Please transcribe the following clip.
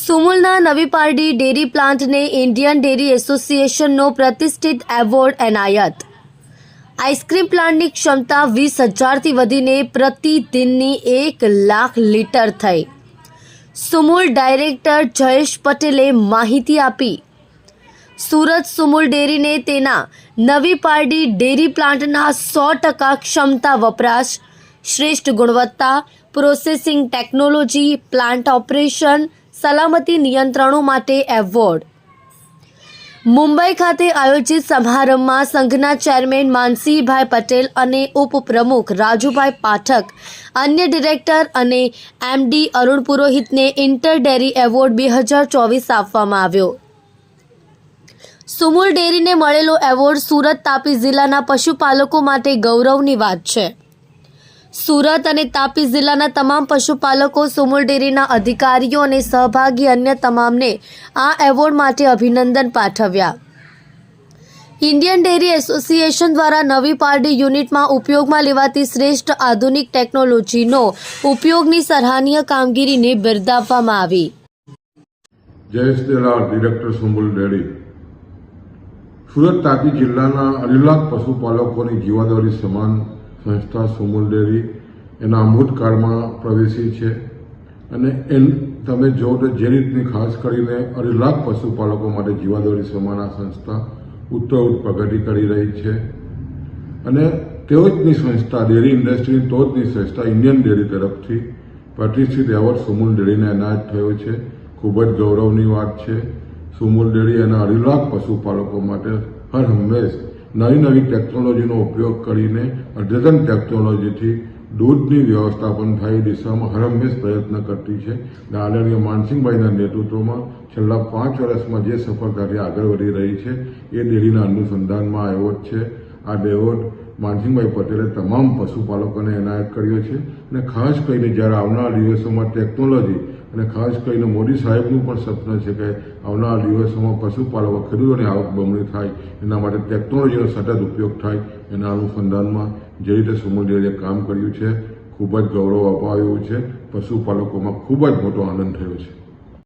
સુમુલના Navi Pardi dairy પ્લાન્ટને Indian dairy એસોસિએશનનો પ્રતિષ્ઠિત એવોર્ડ એનાયત. આઈસ્ક્રીમ પ્લાન્ટની ક્ષમતા વીસ હજારથી વધીને પ્રતિદિનની એક લાખ લીટર થઈ. સુમુલ ડાયરેક્ટર જયેશ પટેલે માહિતી આપી. સુરત સુમુલ ડેરીને તેના નવી પારડી ડેરી પ્લાન્ટના સો ટકા ક્ષમતા વપરાશ, શ્રેષ્ઠ ગુણવત્તા, પ્રોસેસિંગ ટેકનોલોજી, પ્લાન્ટ ઓપરેશન સલામતી નિયંત્રણો માટે એવોર્ડ. મુંબઈ ખાતે આયોજિત સમારંભમાં સંઘના ચેરમેન માનસીભાઈ પટેલ અને ઉપપ્રમુખ રાજુભાઈ પાઠક, અન્ય ડિરેક્ટર અને એમડી અરુણ પુરોહિતને ઇન્ટર ડેરી એવોર્ડ બે હજાર ચોવીસ આપવામાં આવ્યો. સુમુલ ડેરીને મળેલો એવોર્ડ સુરત તાપી જિલ્લાના પશુપાલકો માટે ગૌરવની વાત છે. સુરત અને તાપી જિલ્લાના તમામ પશુપાલકો, સુમુલ ડેરીના અધિકારીઓ અને સહભાગી અન્ય તમામને આ એવોર્ડ માટે અભિનંદન પાઠવ્યા. ઇન્ડિયન ડેરી એસોસિએશન દ્વારા નવી પારડી યુનિટમાં ઉપયોગમાં લેવાતી શ્રેષ્ઠ આધુનિક ટેકનોલોજીનો ઉપયોગની સરાહનીય કામગીરીને બિરદાવવામાં આવી. Jayesh Delar director Sumul dairy. Surat Tapi જિલ્લાના અઢી પશુપાલકોની જીવાદોરી સમાન સંસ્થા સુમુલ ડેરી એના અમૃતકાળમાં પ્રવેશી છે. અને એન તમે જો તો જે રીતની ખાસ કરીને અઢી લાખ પશુપાલકો માટે જીવાદોરી સમાના સંસ્થા ઉત્તરોત્તર પ્રગતિ કરી રહી છે. અને તેઓજની સંસ્થા ડેરી ઇન્ડસ્ટ્રીની ટોચની સંસ્થા ઇન્ડિયન ડેરી તરફથી પ્રતિષ્ઠિત એવોર્ડ સુમુલ ડેરીને એનાયત થયો છે. ખૂબ જ ગૌરવની વાત છે. સુમુલ ડેરી એના અઢી લાખ પશુપાલકો માટે હર હંમેશ નવી નવી ટેકનોલોજીનો ઉપયોગ કરીને અદ્યતન ટેકનોલોજીથી દૂધની વ્યવસ્થાપન થાય દિશામાં હર પ્રયત્ન કરતી છે. આદરણીય માનસિંહભાઈના નેતૃત્વમાં છેલ્લા પાંચ વર્ષમાં જે સફળતાથી આગળ વધી રહી છે એ ડેરીના અનુસંધાનમાં આવ્યો જ છે. આ ડેવોટ માનસિંહભાઈ પટેલે તમામ પશુપાલકોને એનાયત કર્યો છે. અને ખાસ કરીને જ્યારે આવનારા દિવસોમાં ટેકનોલોજી અને ખાસ કરીને મોદી સાહેબનું પણ સપનું છે કે આવનાર દિવસોમાં પશુપાલકો, ખેડૂતોની આવક બમણી થાય. એના માટે ટેકનોલોજીનો સતત ઉપયોગ થાય. એના અનુસંધાનમાં જે રીતે સુમુલ ડેરીએ કામ કર્યું છે, ખૂબ જ ગૌરવ અપાવ્યું છે. પશુપાલકોમાં ખૂબ જ મોટો આનંદ થયો છે.